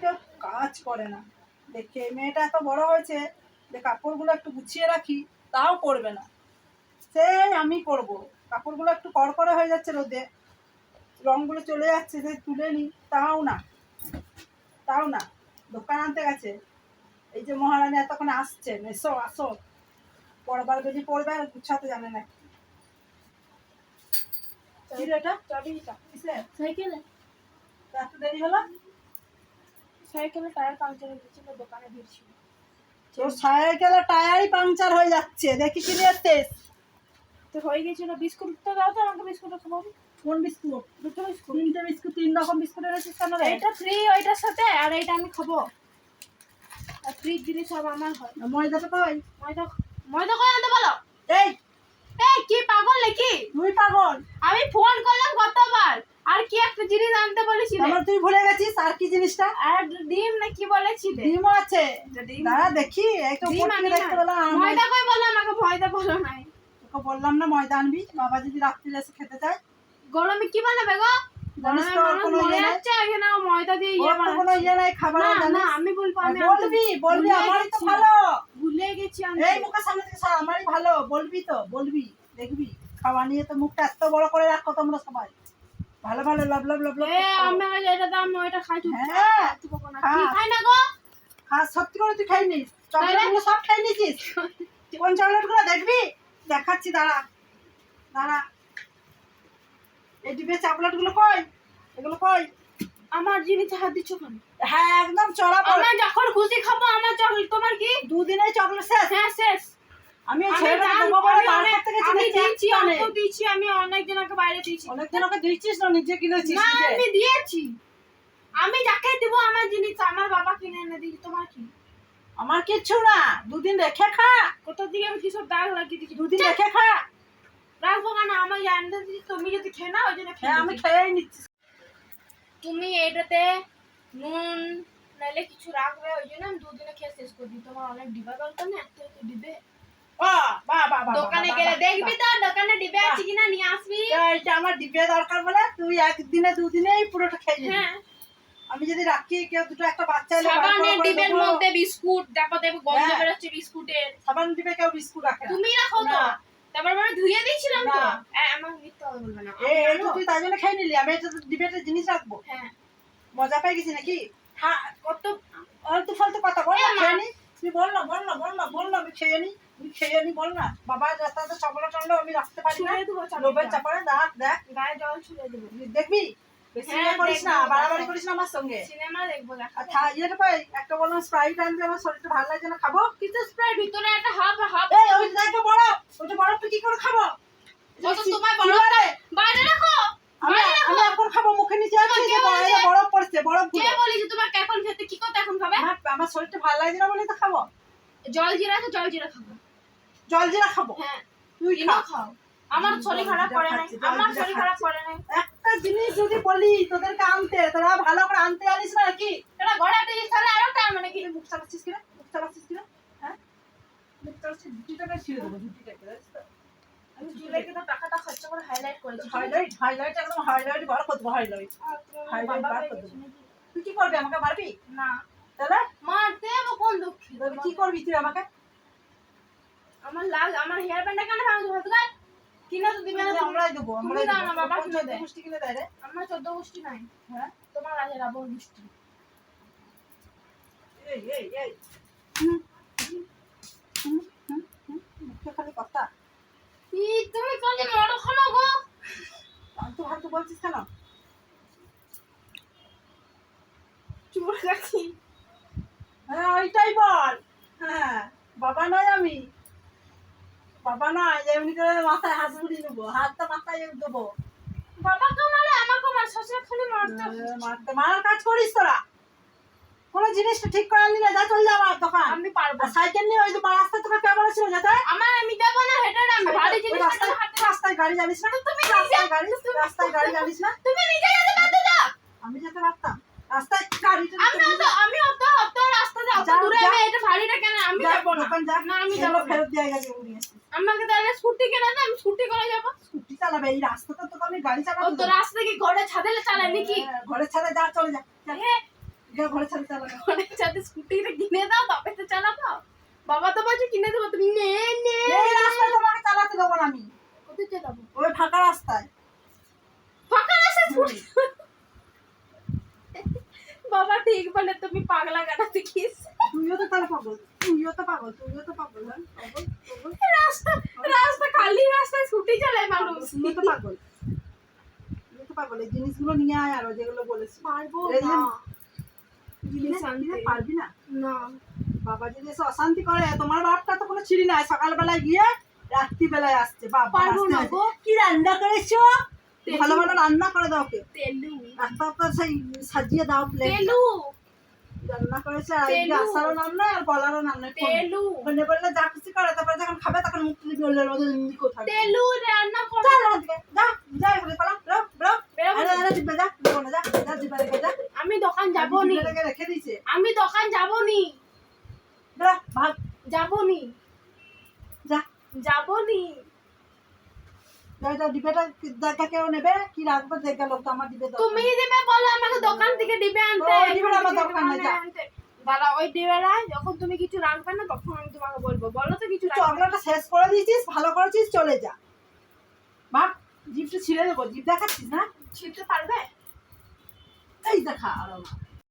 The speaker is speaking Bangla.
কেউ কাজ করে না। দেখে মেয়েটা এত বড় হয়েছে যে কাপড়গুলো একটু গুছিয়ে রাখি তাও করবে না। সেই আমি করব কাপড়গুলো একটু কড়কড়ে হয়ে যাচ্ছে রোদে। রঙগুলো চলে যাচ্ছে সে তুলে নি তাও না। তাও না। দোকান আনতে গেছে। এই যে মহারানী এতক্ষণ আসছেন এসো আসো। পরবার বেজি পড়বে আর গুছাতে জানে না। এটা? চাবিটা কিসের? সাইকেলে। এত দেরি হলো? সাইকেলে টায়ার পাংচার হয়ে গেছিল দোকানে ভিড়ছিল তোর সাইকেলের টায়ারই পাংচার হয়ে যাচ্ছে দেখি কি নিয়ে তো হয়ে গেছিল বিস্কুটটা দাও তো আমাকে বিস্কুটটা খাব। কোন বিস্কুট? দুটো বিস্কুট। তিনটে বিস্কুট তিন রকম বিস্কুট এনেছিস কেন এটা ফ্রি ওইটার সাথে আর এইটা আমি খাব। আর ফ্রির জিনিস সব আমার হয়। ময়দাটা কই? ময়দা ময়দা করে আনতে বলো? এই! এই কি পাগল নাকি? তুই পাগল? আমি ফোন করলাম কতবার। আর কি একটা জিনিস আনতে বলেছিলে? তারপর তুই ভুলে গেছিস আর কি জিনিসটা? আর ডিম না কি বলেছিলে? ডিমও আছে। দাঁড়া দেখি। একটু ডিম দেখতে না। পেলাম ময়দা কই বলো আমাকে? ময়দা বলো নাই। তোকে বললাম না ময়দা আনবি। বাবা যদি রাত্রিরে এসে খেতে চায়। গরমে কি বানাবে গো? ইয়ে ইয়ে ইয়ে নাই খাবার না জানিস? না আমি বলব বলবি বলবি আমারই তো গেছি। ভালো। ভুলে গেছি আমি। এই মুখের সামনে থেকে আমারই ভালো। বলবি তো বলবি দেখবি। খাওয়া নিয়ে তো মুখটা এত বড় করে রাখো তোমরা সবাই ভালো ভালো লাভ লাভ লাভ লাভ এ আমি এটা দাম ওইটা খাই চুপ। হ্যাঁ খাই না গো? আর সত্যি করে তুই খাই নিস চকলেটগুলো সব খাই নিছিস কোন চকলেটগুলো দেখবি? দেখাচ্ছি দাঁড়া। দাঁড়া। এই ডিবে চকলেটগুলো কই? এগুলো কই? আমার জিনিস হাত দিচ্ছ কেন? হ্যাঁ একদম চড়া আমার যখন খুশি খাব আমার চকলেট। তোমার কি? দুদিনের চকলেট শেষ। হ্যাঁ শেষ। আমি আমি দেবো আমি অনেক- আমি আমি অনেক জনকে বাইরে দিচ্ছিস না নিজে কিনেছিস না আমি দিয়েছি। আমি যাকে দিব আমার জিনিস আমার বাবা কিনে এনে দিয়েছি তোমার কি? আমার কিচ্ছু না দুদিন রেখে খা। দিকে আমি কিসব দাগ লাগিয়ে দিয়েছি? দুদিন রেখে খা। রাখব কেন? আমার জানতে দিচ্ছি তুমি যদি খেয়ে না ওই জন্য হ্যাঁ খেয়ে আমি নিচ্ছি। খেয়েই নিচ্ছি। তুমি এটাতে নুন নাইলে কিছু রাখবে ওই জন্য আমি দুদিনে খেয়ে শেষ করে দিই। তোমার অনেক ডিবা দরকার না? এত এত দোকানে গেলে দেখবি তো দোকানে ডিবে আছে কিনা নিয়ে আসবি? আমার ডিবে দরকার বলে তুই একদিনে দুদিনেই পুরোটা খেয়ে হ্যাঁ আমি যদি রাখি কেউ দুটো একটা বাচ্চা এলে বার সাবানের ডিবের মধ্যে বিস্কুট তারপর গন্ধ হ্যাঁ। বেরোচ্ছে বিস্কুটের। সাবান ডিবে কেউ বিস্কুট রাখে তুমি রাখো তো। তারপর মানে ধুয়ে দিয়েছিলাম তো। আমার মিথ্যা বলবে না। এই তো তুই তাই জন্য খেয়ে নিলি। আমি জিনিস রাখব। হ্যাঁ। মজা পেয়ে গেছি নাকি? হ্যাঁ কত অল্প ফালতু কথা বল খেয়ে তুই বল না বল না বল না বল না আমি খেয়ে নি তুই খেয়ে নি বল না। বাবা রাস্তাতে চকলেট আনলেও আমি রাখতে পারি না। লোভের চাপড়ে দেখ দেখ। গায়ে জল ছুঁড়ে দেবো। দেখবি? বেশি হ্যাঁ, ইয়ে করিস না বাড়াবাড়ি করিস না আমার সঙ্গে। সিনেমা দেখব ইয়েটা পাই একটা বললাম স্প্রাইট আনতে আমার শরীরটা ভালো লাগছে না খাব? কিন্তু স্প্রে ভিতরে একটা হাফ হাফ এই ওই দেখো বড় ওটা বড় তুই কি করে খাব? তোমার বড় বাইরে রাখো। আমি আমি এখন খাব মুখে নিচে আছে যে বরফ পড়ছে বরফ কে গুলো বলেছে তোমার এখন খেতে কি করতে এখন খাবে? আমার শরীরটা ভালো লাগছে না বলে তো খাব। জল জিরা আছে জল জিরা খাব। জল জিরা খাব? হ্যাঁ তুই খাও। আমার শরীর খারাপ করে জল আমার শরীর খারাপ করে নাই। একটা জিনিস যদি বলি তোদেরকে আনতে তোরা ভালো করে আনতে জানিস না কি এটা গড়া একটা জিনিস তাহলে আরও মানে কি মুখ চালাচ্ছিস কিনা? মুখ চালাচ্ছিস কিনা? হ্যাঁ? মুখ চালাচ্ছিস ঝুটিটাকে ছিঁড়ে দেবো ঝুটিটাকে জানিস তো? আমি চুলেকে তো টাকাটা খরচ করে হাইলাইট করেছি। হাইলাইট হাইলাইট একদম হাইলাইট বার করব হাইলাইট আর তুমি highlight বাবা বার করে গেছো দেবো। নাকি? তুই কি করবি আমাকে মারবি? না। তাহলে? মারতে যাব কোন দুঃখী? কি করবি তুই আমাকে? আমার লাল আমার হেয়ার ব্যান্ডটা কেন ভাঙছো ভাতগার কিনে তো দিবে না আমরাই দেবো তুমি দাও না, বাবা কিনে চোদ্দ দেয়। গোষ্ঠী কিনে দেয় রে। আমার চোদ্দ গোষ্ঠী নাই। হ্যাঁ? তোমার আছে রাবণ গোষ্ঠী। এই এই এই। হুম, হুম, হুম, হুম, হুম, মুখে খালি কথা ই তুমি কোন যে বড় খানো গো ফালতু ফালতু কেন? চুপ রাখি? হ্যাঁ ওইটাই বল। হ্যাঁ বাবা নয় আমি। বাবা নয় এমনি করে মাথায় হাত বুড়িয়ে নেব। হাতটা মাথায় দেবো। বাবা কামালে আমাকে মার শ্বশুর খালি মারতে হবে। মারতে মারার কাজ করিস তোরা। কোনো জিনিসটা ঠিক করে আনলি না যা চল যা আমার দোকান। আমি পারব। সাইকেল নিয়ে ওই যে রাস্তা তোকে কে বলেছিল যেতে? আমার আমি যাব না হেঁটে না আমি ভারী জিনিস রাস্তায় রাস্তায় গাড়ি জানিস না? তুমি রাস্তায় গাড়ি রাস্তায় গাড়ি জানিস না? তুমি নিজে যেতে পারতে না আমি যেতে পারতাম। রাস্তায় গাড়িটা আমি অত আমি অত অত রাস্তা যাও দূরে আমি এটা ভারীটা কেন? আমি যাব না। না আমি যাব ফেরত দিয়ে গেছে উড়িয়ে আমাকে তাহলে স্কুটি কেনা না আমি স্কুটি করে যাব। স্কুটি চালাবে এই রাস্তাটা তো আমি গাড়ি চালাবো তো রাস্তা কি ঘরে ছাদে চালায় নাকি? হ্যাঁ, ঘরের ছাদে যা চলে যা। যা। হ্যাঁ যা ঘরে স্কুটিটা কিনে দাও তবে তো চালাবো। বাবা তো বলছে কিনে দেবো তুমি নে নে। এই রাস্তায় তোমাকে চালাতে দেবো না আমি। কোথায় চালাবো? ওই ফাঁকা রাস্তায়। ফাঁকা রাস্তা স্কুটি? বাবা ঠিক বলে তুমি পাগলা গাড়া দেখিস তুইও তো তাহলে পাগল তুইও তো পাগল তুইও তো পাগল হ্যাঁ? পাগল রাস্তা রাস্তা খালি রাস্তায় স্কুটি চালায় মানুষ। তুইও তো পাগল। তুইও তো পাগল এই জিনিসগুলো নিয়ে আয় আরও যেগুলো বলেছি। পারব না। জিনিস শান্তি। পারবি না? না। বাবা যদি এসে অশান্তি করে তোমার বাপটা তো কোনো ছিড়ি নাই। সকালবেলায় গিয়ে রাত্রিবেলায় আসছে। বাবা না কি রান্না করেছ? ভালো ভালো রান্না করে দাও ওকে। তেলু। রাস্তা সেই সাজিয়ে দাও প্লেট তেলু। রান্না করেছে আর আসারও নাম আর বলারও নাম নয়। তেলু। বললে বললে যা খুশি করে তারপরে যখন খাবে তখন মুখ তুলে বললে মতো কোথায়? তেলু রান্না করো। যা যা এখানে পালা। ব্রো ব্রো বেরোবো। আরে আরে যা। দোকান নি রেখে দিয়েছে? আমি দোকান যাব নি যা ভাগ। যাব নি যা। নি যা যা ডিবেটা কেউ নেবে? কি রাখবে? দেখে লোক আমার ডিবে তুমি দিবে বলো আমাকে দোকান থেকে দিবে আনতে। ডিবেটা আমার দরকার যা। আনতে। ওই ডিবেরা যখন তুমি কিছু রাখবে না তখন আমি তোমাকে বলব। বলো তো কিছু চকলেটটা শেষ করে দিয়েছিস ভালো করেছিস চলে যা। ভাব জিপটা ছিঁড়ে দেবো। জিপ দেখাচ্ছিস না? ছিটতে পারবে? এই দেখা আরও